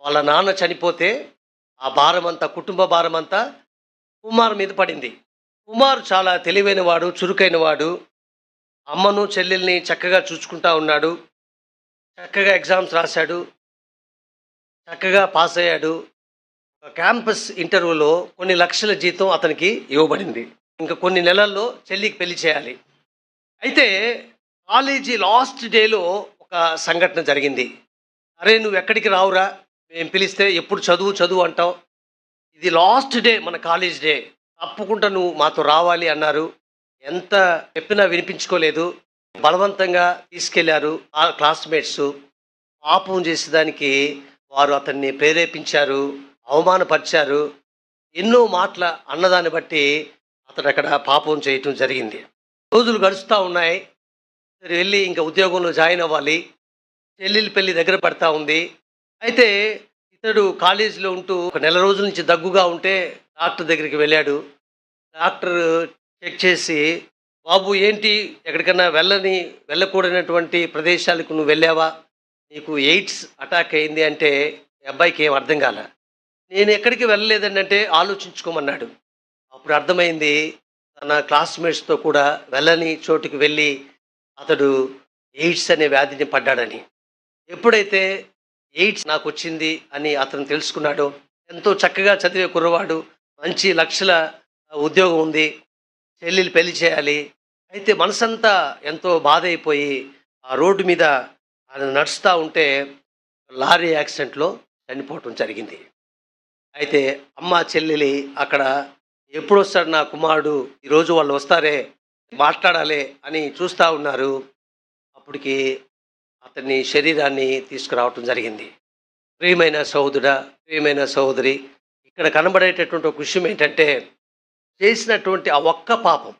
వాళ్ళ నాన్న చనిపోతే ఆ భారం అంతా కుటుంబ భారం అంతా కుమార్ మీద పడింది. కుమార్ చాలా తెలివైన వాడు చురుకైన వాడు అమ్మను చెల్లెల్ని చక్కగా చూసుకుంటా ఉన్నాడు. చక్కగా ఎగ్జామ్స్ రాశాడు. చక్కగా పాస్ అయ్యాడు. క్యాంపస్ ఇంటర్వ్యూలో కొన్ని లక్షల జీతం అతనికి ఇవ్వబడింది. ఇంకా కొన్ని నెలల్లో చెల్లికి పెళ్ళి చేయాలి. అయితే కాలేజీ లాస్ట్ డేలో ఒక సంఘటన జరిగింది. అరే నువ్వు ఎక్కడికి రావురా? మేము పిలిస్తే ఎప్పుడు చదువు చదువు అంటావు ఇది లాస్ట్ డే మన కాలేజ్ డే. తప్పకుండా నువ్వు మాతో రావాలి అన్నారు. ఎంత చెప్పినా వినిపించుకోలేదు. బలవంతంగా తీసుకెళ్ళారు ఆ క్లాస్మేట్స్. పాపం చేసేదానికి వారు అతన్ని ప్రేరేపించారు అవమానపరిచారు. ఎన్నో మాటల అన్నదాన్ని బట్టి అతడు అక్కడ పాపం చేయటం జరిగింది. రోజులు గడుస్తూ ఉన్నాయి. సరే వెళ్ళి ఇంకా ఉద్యోగంలో జాయిన్ అవ్వాలి. చెల్లెలి పెళ్ళి దగ్గర పడతా ఉంది. అయితే ఇతడు కాలేజీలో ఉంటూ ఒక నెల రోజుల నుంచి దగ్గుగా ఉంటే డాక్టర్ దగ్గరికి వెళ్ళాడు. డాక్టర్ చెక్ చేసి బాబు ఏంటి? ఎక్కడికైనా వెళ్ళని వెళ్ళకూడనటువంటి ప్రదేశాలకు నువ్వు వెళ్ళావా? నీకు ఎయిడ్స్ అటాక్ అయింది అంటే అబ్బాయికి ఏం అర్థం కాల? నేను ఎక్కడికి వెళ్ళలేదని అంటే ఆలోచించుకోమన్నాడు. అప్పుడు అర్థమైంది తన క్లాస్మేట్స్తో కూడా వెళ్ళని చోటుకి వెళ్ళి అతడు ఎయిడ్స్ అనే వ్యాధిని పడ్డాడని. ఎప్పుడైతే ఎయిడ్స్ నాకు వచ్చింది అని అతను తెలుసుకున్నాడు. ఎంతో చక్కగా చదివే కుర్రవాడు మంచి లక్షల ఉద్యోగం ఉంది చెల్లెలు పెళ్ళి చేయాలి. అయితే మనసంతా ఎంతో బాధ అయిపోయి ఆ రోడ్డు మీద ఆయన నడుస్తూ ఉంటే లారీ యాక్సిడెంట్లో చనిపోవటం జరిగింది. అయితే అమ్మ చెల్లెలి అక్కడ ఎప్పుడు వస్తాడు నా కుమారుడు ఈరోజు వాళ్ళు వస్తారే మాట్లాడాలి అని చూస్తూ ఉన్నారు. అప్పటికి అతని శరీరాన్ని తీసుకురావటం జరిగింది. ప్రియమైన సహోదరుడ ప్రియమైన సహోదరి ఇక్కడ కనబడేటటువంటి ఒక విషయం ఏంటంటే చేసినటువంటి ఆ ఒక్క పాపం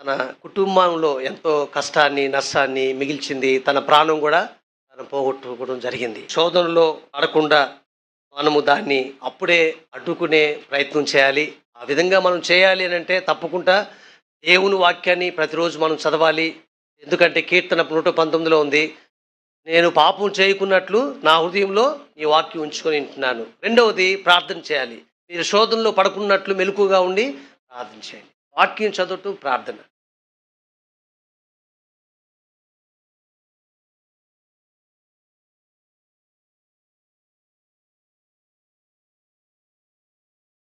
తన కుటుంబంలో ఎంతో కష్టాన్ని నష్టాన్ని మిగిల్చింది. తన ప్రాణం కూడా తను పోగొట్టుకోవడం జరిగింది. శోధనలో పడకుండా మనము దాన్ని అప్పుడే అడ్డుకునే ప్రయత్నం చేయాలి. ఆ విధంగా మనం చేయాలి అని అంటే తప్పకుండా దేవుని వాక్యాన్ని ప్రతిరోజు మనం చదవాలి. ఎందుకంటే కీర్తన నూట పంతొమ్మిదిలో ఉంది నేను పాపం చేయకున్నట్లు నా హృదయంలో ఈ వాక్యం ఉంచుకొని వింటున్నాను. రెండవది ప్రార్థన చేయాలి. మీరు శోధనలో పడుకున్నట్లు మెలకుగా ఉండి ప్రార్థన చేయాలి వాక్యం చదవటం ప్రార్థన.